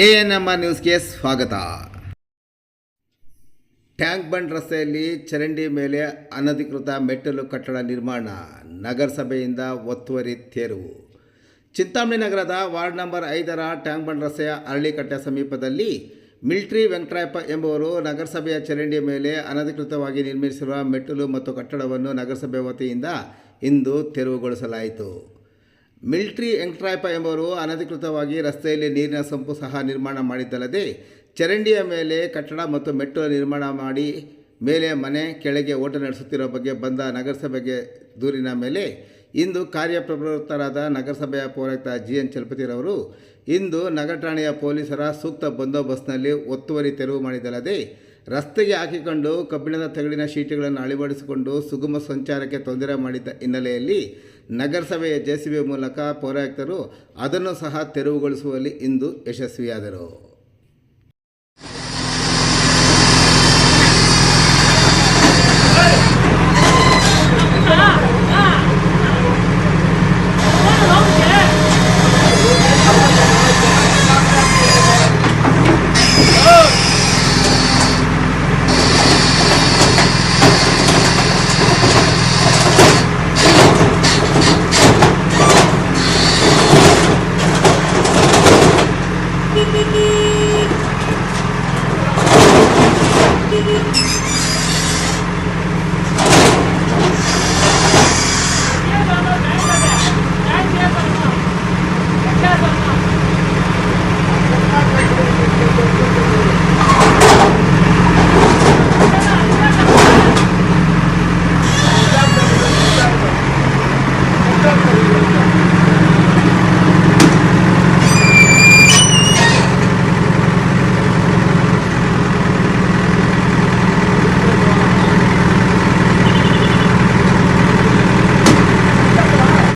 A N M R ನ್ಯೂಸ್ಗೆ ಸ್ವಾಗತ. Tank ಬಂಡ್ ರಸ್ತೆಯಲ್ಲಿ ಚರಂಡಿ ಮೇಲೆ ಅನಧಿಕೃತ ಮೆಟ್ಟಲು ಕಟ್ಟಡ ನಿರ್ಮಾಣ, ನಗರಸಭೆಯಿಂದ ಒತ್ತುವರಿ ತೆರವು. ಚಿಂತಾಮಣಿ ನಗರದ ವಾರ್ಡ್ ನಂಬರ್ ಐದರ ಟ್ಯಾಂಕ್ ಬಂಡ್ ರಸ್ತೆಯ ಅರಳಿಕಟ್ಟೆ ಸಮೀಪದಲ್ಲಿ ಮಿಲ್ಟ್ರಿ ವೆಂಕಟರಾಯಪ್ಪ ಎಂಬುವರು ನಗರಸಭೆಯ ಚರಂಡಿ ಮೇಲೆ ಅನಧಿಕೃತವಾಗಿ ನಿರ್ಮಿಸಿರುವ ಮೆಟ್ಟಲು ಮತ್ತು ಕಟ್ಟಡವನ್ನು ನಗರಸಭೆ ವತಿಯಿಂದ ಇಂದು ತೆರವುಗೊಳಿಸಲಾಯಿತು. ಮಿಲ್ಟ್ರಿ ವೆಂಕಟರಾಯಪ್ಪ ಎಂಬವರು ಅನಧಿಕೃತವಾಗಿ ರಸ್ತೆಯಲ್ಲಿ ನೀರಿನ ಸಂಪು ಸಹ ನಿರ್ಮಾಣ ಮಾಡಿದ್ದಲ್ಲದೆ, ಚರಂಡಿಯ ಮೇಲೆ ಕಟ್ಟಡ ಮತ್ತು ಮೆಟ್ಟಲು ನಿರ್ಮಾಣ ಮಾಡಿ ಮೇಲೆ ಮನೆ, ಕೆಳಗೆ ಓಟ ನಡೆಸುತ್ತಿರುವ ಬಗ್ಗೆ ಬಂದ ನಗರಸಭೆಗೆ ದೂರಿನ ಮೇಲೆ ಇಂದು ಕಾರ್ಯಪ್ರವೃತ್ತರಾದ ನಗರಸಭೆಯ ಪೌರಾಯುಕ್ತ ಜಿ ಎನ್ ಚಲಪತಿರವರು ಇಂದು ನಗರ ಠಾಣೆಯ ಪೊಲೀಸರ ಸೂಕ್ತ ಬಂದೋಬಸ್ತ್ನಲ್ಲಿ ಒತ್ತುವರಿ ತೆರವು ಮಾಡಿದಲ್ಲದೆ ರಸ್ತೆಗೆ ಹಾಕಿಕೊಂಡು ಕಬ್ಬಿಣದ ತಗಡಿನ ಶೀಟುಗಳನ್ನು ಅಳವಡಿಸಿಕೊಂಡು ಸುಗಮ ಸಂಚಾರಕ್ಕೆ ತೊಂದರೆ ಮಾಡಿದ್ದ ಹಿನ್ನೆಲೆಯಲ್ಲಿ ನಗರಸಭೆಯ ಜೆಸಿಬಿ ಮೂಲಕ ಪೌರಾಯುಕ್ತರು ಅದನ್ನು ಸಹ ತೆರವುಗೊಳಿಸುವಲ್ಲಿ ಇಂದು ಯಶಸ್ವಿಯಾದರು.